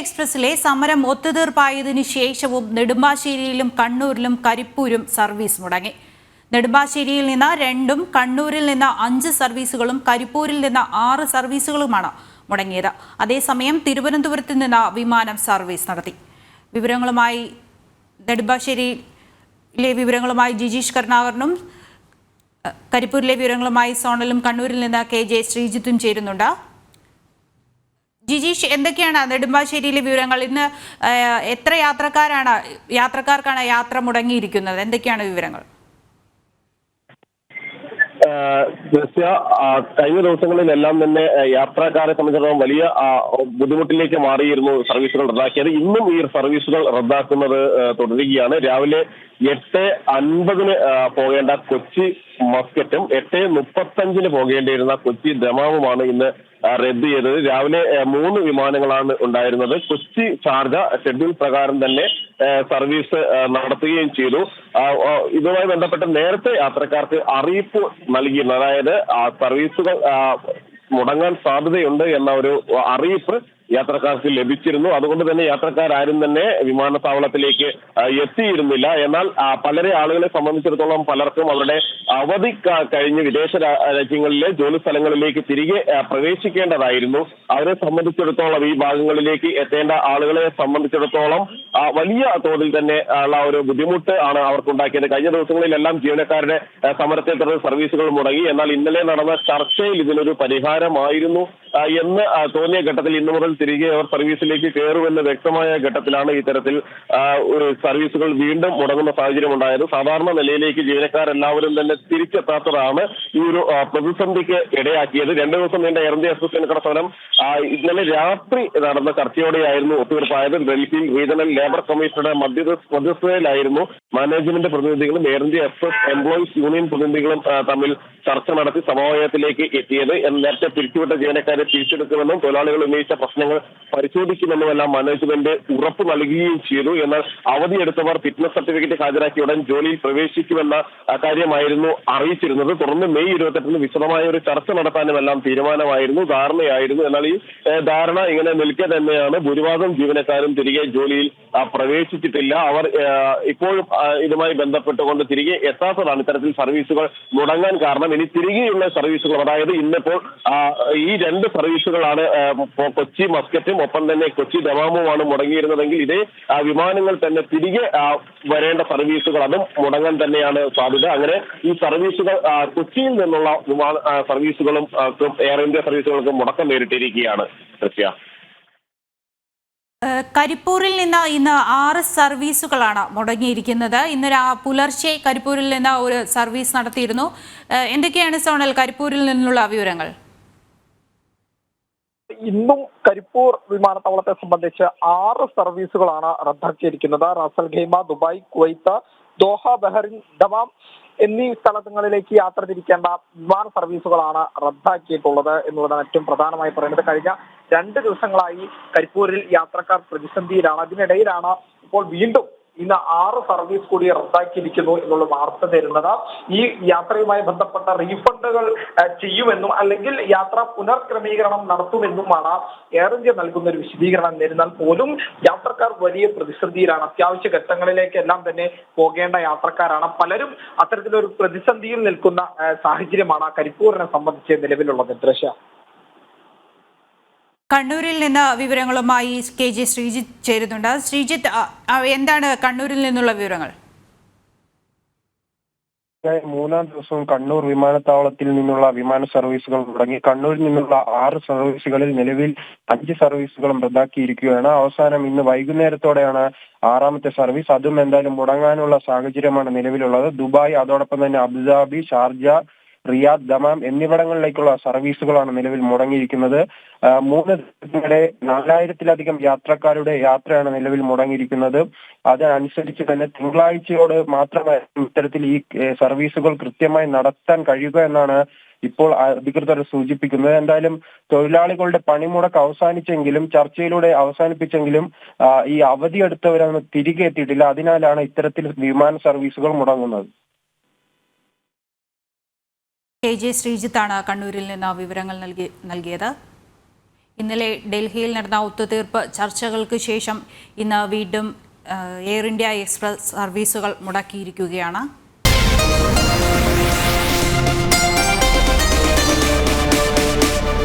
എക്സ്പ്രസിലെ സമരം ഒത്തുതീർപ്പായതിനു ശേഷവും നെടുമ്പാശ്ശേരിയിലും കണ്ണൂരിലും കരിപ്പൂരും സർവീസ് മുടങ്ങി. നെടുമ്പാശ്ശേരിയിൽ നിന്ന് രണ്ടും കണ്ണൂരിൽ നിന്ന് അഞ്ച് സർവീസുകളും കരിപ്പൂരിൽ നിന്ന് ആറ് സർവീസുകളുമാണ് മുടങ്ങിയത്. അതേസമയം തിരുവനന്തപുരത്ത് നിന്ന് വിമാനം സർവീസ് നടത്തി. വിവരങ്ങളുമായി നെടുമ്പാശ്ശേരിയിലെ വിവരങ്ങളുമായി ജിജീഷ് കരുണാകരനും കരിപ്പൂരിലെ വിവരങ്ങളുമായി സോണലും കണ്ണൂരിൽ നിന്ന് കെ ജെ ശ്രീജിത്തും ചേരുന്നുണ്ട്. ജിജീഷ് എന്തൊക്കെയാണ് നെടുമ്പാശ്ശേരിയിലെ വിവരങ്ങൾ? ഇന്ന് എത്ര യാത്രക്കാരാണ് യാത്രക്കാർക്കാണ് യാത്ര മുടങ്ങിയിരിക്കുന്നത്? എന്തൊക്കെയാണ് വിവരങ്ങൾ? കഴിഞ്ഞ ദിവസങ്ങളിലെല്ലാം തന്നെ യാത്രക്കാരെ സംബന്ധിച്ചിടത്തോളം വലിയ ബുദ്ധിമുട്ടിലേക്ക് മാറിയിരുന്നു സർവീസുകൾ റദ്ദാക്കിയത്. ഇന്നും ഈ സർവീസുകൾ റദ്ദാക്കുന്നത് തുടരുകയാണ്. രാവിലെ എട്ട് അൻപതിന് പോകേണ്ട കൊച്ചി മസ്കറ്റും എട്ട് മുപ്പത്തഞ്ചിന് പോകേണ്ടിയിരുന്ന കൊച്ചി ദമാമുമാണ് ഇന്ന് റദ്ദ് ചെയ്തത്. രാവിലെ മൂന്ന് വിമാനങ്ങളാണ് ഉണ്ടായിരുന്നത്. കൊച്ചി ചാർജ ഷെഡ്യൂൾ പ്രകാരം തന്നെ സർവീസ് നടത്തുകയും ചെയ്തു. ഇതുമായി ബന്ധപ്പെട്ട് നേരത്തെ യാത്രക്കാർക്ക് അറിയിപ്പ് നൽകിയിരുന്നു. അതായത് സർവീസുകൾ മുടങ്ങാൻ സാധ്യതയുണ്ട് എന്ന ഒരു അറിയിപ്പ് യാത്രക്കാർക്ക് ലഭിച്ചിരുന്നു. അതുകൊണ്ട് തന്നെ യാത്രക്കാരും തന്നെ വിമാനത്താവളത്തിലേക്ക് എത്തിയിരുന്നില്ല. എന്നാൽ പലരെ ആളുകളെ സംബന്ധിച്ചിടത്തോളം പലർക്കും അവരുടെ അവധി കഴിഞ്ഞ് വിദേശ രാജ്യങ്ങളിലെ ജോലി സ്ഥലങ്ങളിലേക്ക് തിരികെ പ്രവേശിക്കേണ്ടതായിരുന്നു. അവരെ സംബന്ധിച്ചിടത്തോളം ഈ ഭാഗങ്ങളിലേക്ക് എത്തേണ്ട ആളുകളെ സംബന്ധിച്ചിടത്തോളം വലിയ തോതിൽ തന്നെ ഉള്ള ഒരു ബുദ്ധിമുട്ട് ആണ് അവർക്കുണ്ടാക്കിയത്. കഴിഞ്ഞ ദിവസങ്ങളിലെല്ലാം ജീവനക്കാരുടെ സമരത്തെ തുടർന്ന് സർവീസുകൾ മുടങ്ങി. എന്നാൽ ഇന്നലെ നടന്ന ചർച്ചയിൽ ഇതിനൊരു പരിഹാരമായിരുന്നു എന്ന് തോന്നിയ ഘട്ടത്തിൽ ഇന്നു മുതൽ തിരികെ അവർ സർവീസിലേക്ക് കയറുമെന്ന് വ്യക്തമായ ഘട്ടത്തിലാണ് ഇത്തരത്തിൽ സർവീസുകൾ വീണ്ടും മുടങ്ങുന്ന സാഹചര്യം ഉണ്ടായത് സാധാരണ നിലയിലേക്ക് ജീവനക്കാരെല്ലാവരും തന്നെ തിരിച്ചെത്താത്തതാണ് ഈ ഒരു പ്രതിസന്ധിക്ക് ഇടയാക്കിയത്. രണ്ടു ദിവസം നീണ്ട എയർ ഇന്ത്യ എക്സ്പ്രസ് നിൽക്കുന്ന സമരം ഇന്നലെ രാത്രി നടന്ന ചർച്ചയോടെയായിരുന്നു ഒത്തുതീർപ്പായത്. ഡൽഹിയിൽ റീജിയണൽ ലേബർ കമ്മീഷണറുടെ മധ്യ മധ്യസ്ഥതയിലായിരുന്നു മാനേജ്മെന്റ് പ്രതിനിധികളും Air India Express employees union പ്രതിനിധികളും തമ്മിൽ ചർച്ച നടത്തി സമവായത്തിലേക്ക് എത്തിയത്. നേരത്തെ പിരിച്ചുവിട്ട ജീവനക്കാരെ തിരിച്ചെടുക്കുമെന്നും തൊഴിലാളികൾ ഉന്നയിച്ച പ്രശ്നങ്ങൾ പരിശോധിക്കുമെന്നുമെല്ലാം മാനേജ്മെന്റ് ഉറപ്പ് നൽകുകയും ചെയ്തു. എന്നാൽ അവധിയെടുത്തവർ ഫിറ്റ്നസ് സർട്ടിഫിക്കറ്റ് ഹാജരാക്കി ഉടൻ ജോലിയിൽ പ്രവേശിക്കുമെന്ന കാര്യമായിരുന്നു അറിയിച്ചിരുന്നത്. തുടർന്ന് മെയ് ഇരുപത്തെട്ടിന് വിശദമായ ഒരു ചർച്ച നടത്താനുമെല്ലാം തീരുമാനമായിരുന്നു ധാരണയായിരുന്നു. എന്നാൽ ഈ ധാരണ ഇങ്ങനെ നിൽക്കെ തന്നെയാണ്. ഭൂരിഭാഗം ജീവനക്കാരും തിരികെ ജോലിയിൽ പ്രവേശിച്ചിട്ടില്ല. അവർ ഇപ്പോഴും ഇതുമായി ബന്ധപ്പെട്ടുകൊണ്ട് തിരികെ എത്താത്തതാണ് ഇത്തരത്തിൽ സർവീസുകൾ മുടങ്ങാൻ കാരണം. ഇനി തിരികെയുള്ള സർവീസുകൾ അതായത് ഇന്നിപ്പോൾ ഈ രണ്ട് സർവീസുകളാണ് കൊച്ചി മസ്കറ്റും ഒപ്പം തന്നെ കൊച്ചി ദമാമുമാണ് മുടങ്ങിയിരുന്നതെങ്കിൽ ഇതേ വിമാനങ്ങൾ തന്നെ തിരികെ വരേണ്ട സർവീസുകൾ അതും മുടങ്ങാൻ തന്നെയാണ് സാധ്യത. അങ്ങനെ ഈ സർവീസുകൾ കൊച്ചിയിൽ നിന്നുള്ള വിമാന സർവീസുകളും എയർ ഇന്ത്യ സർവീസുകൾക്കും മുടക്കം നേരിട്ടിരിക്കുകയാണ് കൃത്യ കരിപ്പൂരിൽ നിന്ന് ഇന്ന് ആറ് സർവീസുകളാണ് മുടങ്ങിയിരിക്കുന്നത്. ഇന്ന് പുലർച്ചെ കരിപ്പൂരിൽ നിന്ന് ഒരു സർവീസ് നടത്തിയിരുന്നു. എന്തൊക്കെയാണ് സോണൽ കരിപ്പൂരിൽ നിന്നുള്ള വിവരങ്ങൾ? ഇന്നും കരിപ്പൂർ വിമാനത്താവളത്തെ സംബന്ധിച്ച് ആറ് സർവീസുകളാണ് റദ്ദാക്കിയിരിക്കുന്നത്. Ras al Khaimah Dubai Kuwait Doha Bahrain Dammam എന്നീ സ്ഥലങ്ങളിലേക്ക് യാത്ര തിരിക്കേണ്ട വിമാന സർവീസുകളാണ് റദ്ദാക്കിയിട്ടുള്ളത് എന്നുള്ളതാണ് ഏറ്റവും പ്രധാനമായി പറയുന്നത്. കഴിഞ്ഞ രണ്ട് ദിവസങ്ങളായി കരിപ്പൂരിൽ യാത്രക്കാർ പ്രതിസന്ധിയിലാണ്. അതിനിടയിലാണ് ഇപ്പോൾ വീണ്ടും ഇന്ന് ആറ് സർവീസ് കൂടി റദ്ദാക്കിയിരിക്കുന്നു എന്നുള്ള വാർത്ത തരുന്നത് ഈ യാത്രയുമായി ബന്ധപ്പെട്ട റീഫണ്ടുകൾ ചെയ്യുമെന്നും അല്ലെങ്കിൽ യാത്ര പുനർക്രമീകരണം നടത്തുമെന്നുമാണ് എയർ ഇന്ത്യ നൽകുന്ന ഒരു വിശദീകരണം നേരിടുന്നാൽ പോലും യാത്രക്കാർ വലിയ പ്രതിസന്ധിയിലാണ്. അത്യാവശ്യ ഘട്ടങ്ങളിലേക്കെല്ലാം തന്നെ പോകേണ്ട യാത്രക്കാരാണ്. പലരും അത്തരത്തിലൊരു പ്രതിസന്ധിയിൽ നിൽക്കുന്ന സാഹചര്യമാണ് കരിപ്പൂരിനെ സംബന്ധിച്ച് നിലവിലുള്ളത്. ദൃശ്യ. കണ്ണൂരിൽ നിന്ന് വിവരങ്ങളുമായി കെ ജെ ശ്രീജിത്ത് ചേരുന്നുണ്ട്. ശ്രീജിത്ത് എന്താണ് കണ്ണൂരിൽ നിന്നുള്ള വിവരങ്ങൾ? മൂന്നാം ദിവസവും കണ്ണൂർ വിമാനത്താവളത്തിൽ നിന്നുള്ള വിമാന സർവീസുകൾ തുടങ്ങി. കണ്ണൂരിൽ നിന്നുള്ള ആറ് സർവീസുകളിൽ നിലവിൽ അഞ്ച് സർവീസുകളും റദ്ദാക്കിയിരിക്കുകയാണ്. അവസാനം ഇന്ന് വൈകുന്നേരത്തോടെയാണ് ആറാമത്തെ സർവീസ്. അതും എന്തായാലും മുടങ്ങാനുള്ള സാഹചര്യമാണ് നിലവിലുള്ളത്. ദുബായ് അതോടൊപ്പം തന്നെ Abu Dhabi Sharjah Riyadh Dammam എന്നിവിടങ്ങളിലേക്കുള്ള സർവീസുകളാണ് നിലവിൽ മുടങ്ങിയിരിക്കുന്നത്. മൂന്ന് ദിവസത്തിനിടെ നാലായിരത്തിലധികം യാത്രക്കാരുടെ യാത്രയാണ് നിലവിൽ മുടങ്ങിയിരിക്കുന്നത്. അതനുസരിച്ച് തന്നെ തിങ്കളാഴ്ചയോട് മാത്രമായിരിക്കും ഇത്തരത്തിൽ ഈ സർവീസുകൾ കൃത്യമായി നടത്താൻ കഴിയുക എന്നാണ് ഇപ്പോൾ അധികൃതർ സൂചിപ്പിക്കുന്നത്. എന്തായാലും തൊഴിലാളികളുടെ പണിമുടക്ക് അവസാനിച്ചെങ്കിലും ചർച്ചയിലൂടെ അവസാനിപ്പിച്ചെങ്കിലും ഈ അവധിയെടുത്തവരൊന്നും തിരികെ എത്തിയിട്ടില്ല. അതിനാലാണ് ഇത്തരത്തിൽ വിമാന സർവീസുകൾ മുടങ്ങുന്നത്. കെ ജെ ശ്രീജിത്താണ് കണ്ണൂരിൽ നിന്ന് വിവരങ്ങൾ നൽകി നൽകിയത്. ഇന്നലെ ഡൽഹിയിൽ നടന്ന ഒത്തുതീർപ്പ് ചർച്ചകൾക്ക് ശേഷം ഇന്ന് വീണ്ടും എയർ ഇന്ത്യ എക്സ്പ്രസ് സർവീസുകൾ മുടക്കിയിരിക്കുകയാണ്.